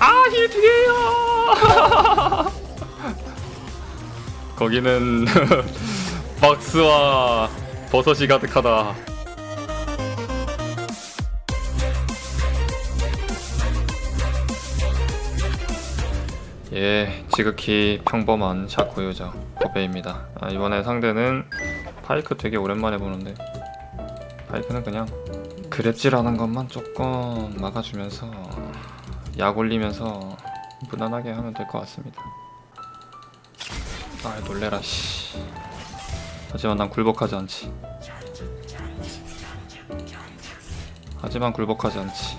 아 힐 두 개요. 거기는 박스와 버섯이 가득하다. 예, 지극히 평범한 샤코 유저 거베입니다. 아, 이번에 상대는 파이크 되게 오랜만에 보는데 파이크는 그냥 그랩질하는 것만 조금 막아주면서 약 올리면서 무난하게 하면 될 것 같습니다. 아 놀래라 씨. 하지만 난 굴복하지 않지. 하지만 굴복하지 않지.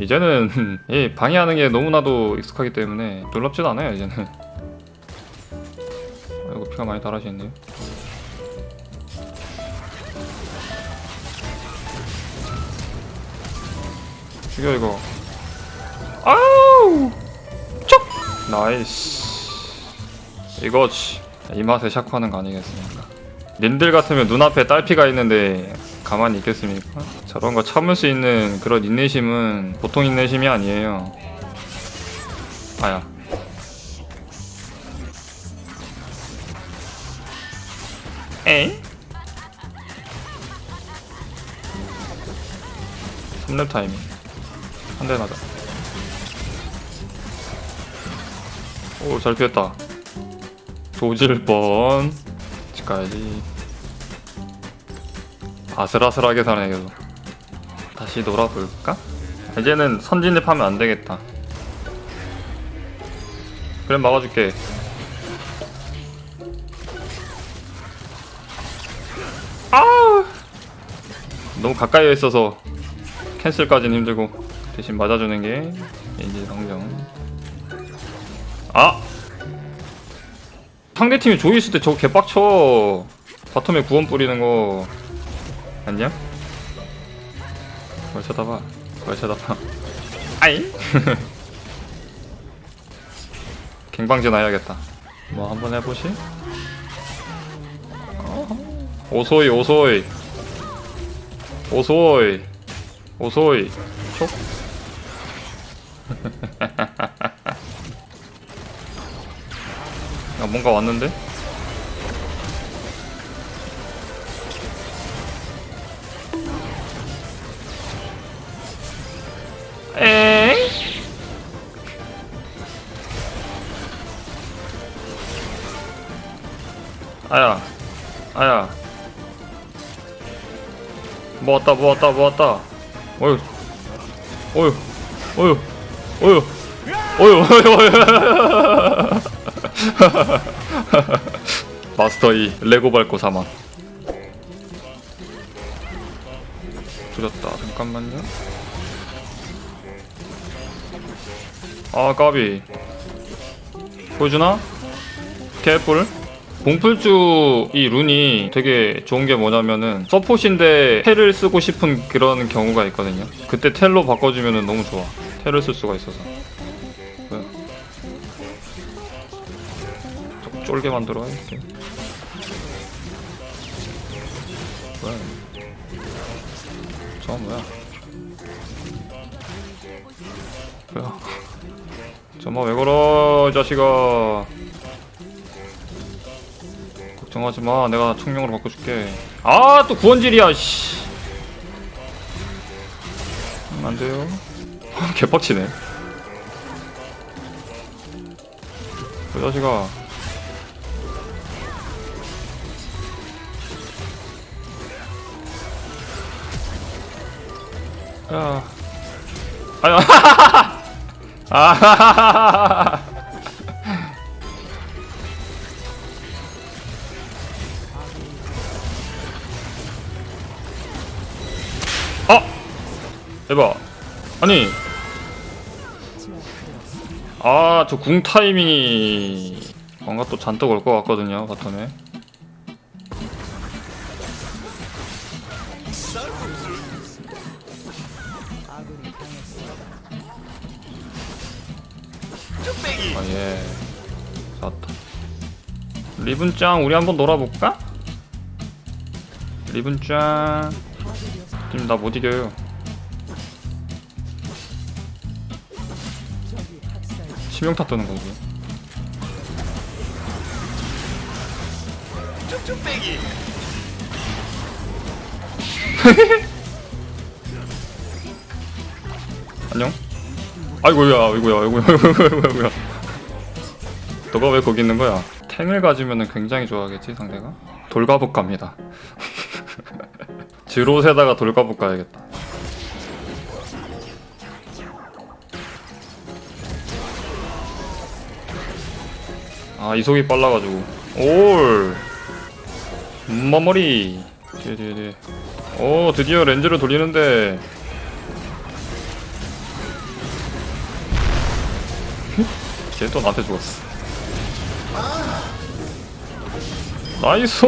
이제는 이 방해하는 게 너무나도 익숙하기 때문에 놀랍지도 않아요 이제는. 아이고 피가 많이 달아지네요. 죽여 이거. 아우! 촉! 나이스. 이거지. 이 맛에 샤크하는 거 아니겠습니까? 님들 같으면 눈앞에 딸피가 있는데 가만히 있겠습니까? 저런 거 참을 수 있는 그런 인내심은 보통 인내심이 아니에요. 아야. 에잉? 3렙 타이밍. 한 대 맞아. 오, 잘 피했다. 조질 뻔. 집 가야지. 아슬아슬하게 사네, 계속. 다시 놀아볼까? 이제는 선진입 하면 안 되겠다. 그럼 막아줄게. 아! 너무 가까이에 있어서 캔슬까지는 힘들고 대신 맞아주는 게 이제 성정. 아! 상대팀이 조이 있을 때 저거 개빡쳐. 바텀에 구원 뿌리는 거. 안녕? 그걸 쳐다봐. 그걸 쳐다봐. 아이! 갱방전 해야겠다. 뭐 한번 해보시? 오소이 오소이 오소이 오소이 촉 뭔가 왔는데? 에이? 아야 아야 모았다 모았다 모았다 어휴 어휴 어휴 어휴 어휴 어휴 어휴 마스터 2 레고 밟고 사망. 조졌다. 잠깐만요. 아 까비. 보여주나? 개뿔? 봉풀주 이 룬이 되게 좋은 게 뭐냐면은 서폿인데 텔을 쓰고 싶은 그런 경우가 있거든요. 그때 텔로 바꿔주면은 너무 좋아. 텔을 쓸 수가 있어서 쫄게 만들어 이렇게 뭐야 저 뭐야 뭐야 저뭐 왜 걸어 이 자식아 걱정하지 마. 내가 청룡으로 바꿔줄게. 아, 또 구원질이야, 씨. 음, 안 돼요. 개빡치네. 그 자식아. 야. 아유. 아! 대박. 아니. 아, 저 궁 타이밍이 뭔가 또 잔뜩 올 것 같거든요, 바텀에. 아, 예. 좋다. 리븐짱, 우리 한번 놀아볼까? 리븐 짠 지금 나 못 이겨요 치명타 뜨는 거지 안녕 아이고야 아이고야 아이고야 아이고야 아이고야 너가 왜 거기 있는 거야? 탱을 가지면 굉장히 좋아하겠지 상대가? 돌가복 갑니다. 드롯에다가 돌가복 가야겠다. 아 이속이 빨라가지고. 올! 머머리! 뒤에 뒤에 뒤에. 오 드디어 렌즈를 돌리는데 걔또 나한테 죽었어. 나이스!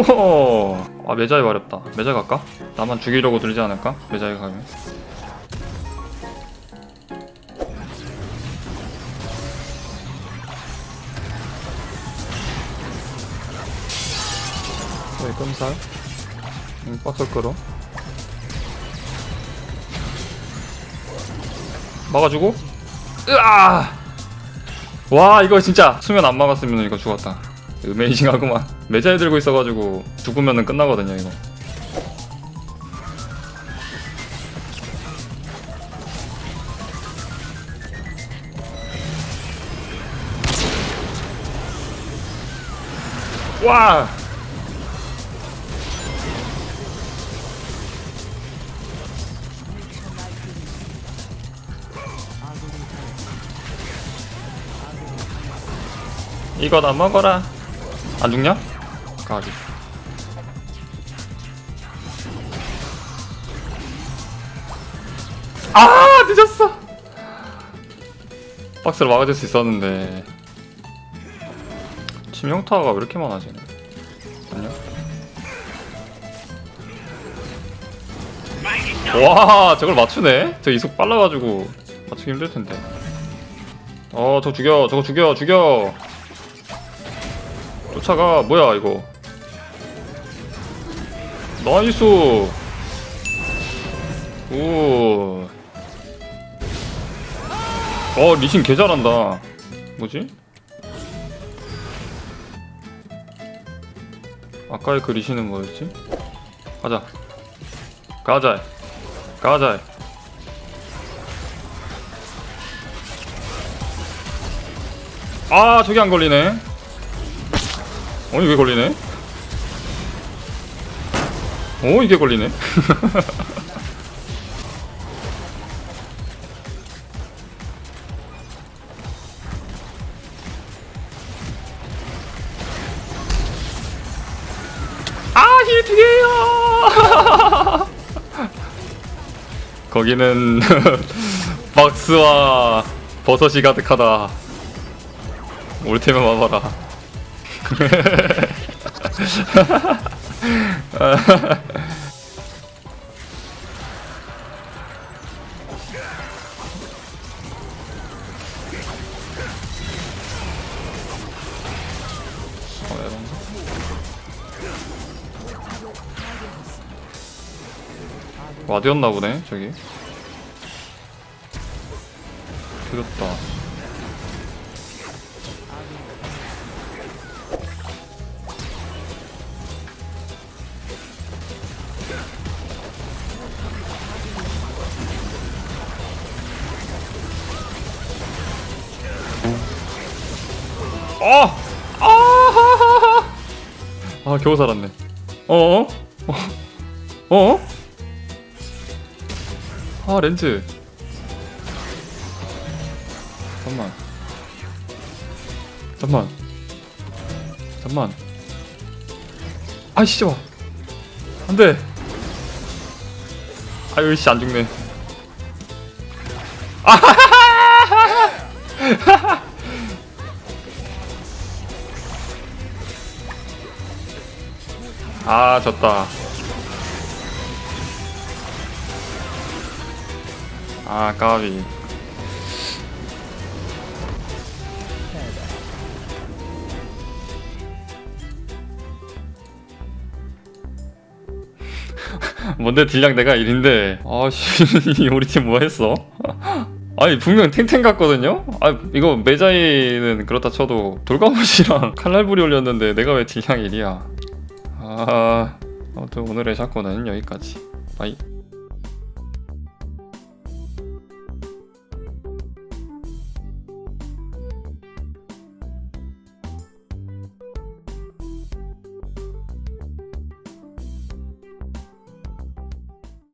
아 매자에 마렵다. 매자 갈까? 나만 죽이려고 들지 않을까? 매자에 가면. 왜 끔살? 응, 박스 끌어. 막아주고. 으아 와 이거 진짜 수면 안 막았으면 이거 죽었다. 어메이징하구만. 매자에 들고 있어가지고 죽으면은 끝나거든요 이거. 와 이거나 먹어라. 안 죽냐? 가지 아 늦었어. 박스를 막아줄 수 있었는데. 치명타가 왜 이렇게 많아지네 안녕 와 저걸 맞추네? 저 이속 빨라가지고 맞추기 힘들텐데. 어저 죽여 저거 죽여 죽여 쫓아가. 뭐야 이거? 나이스! 오. 어 리신 개 잘한다. 뭐지? 아까의 그 리신은 뭐였지? 가자. 가자. 가자. 아 저기 안 걸리네 어 이게 걸리네? 어 이게 걸리네? 아힐 두 개요. 거기는 박스와 버섯이 가득하다. 올 테면 와봐라. 와드였나 보네 저기. 들었다 아! 아! 아, 겨우 살았네. 어어? 어? 어? 아, 렌즈. 잠만. 잠만. 잠만. 아, 씨, 와. 안 돼. 아유, 씨, 안 죽네. 아, 아 졌다 아 까비 뭔데 딜량 내가 1인데 아씨 우리 팀 뭐했어? 아니 분명 탱탱 같거든요? 아 이거 메자이는 그렇다 쳐도 돌가옷이랑 칼날부리 올렸는데 내가 왜 딜량 1이야 아, 아무튼 오늘의 샷건은 여기까지. 바이.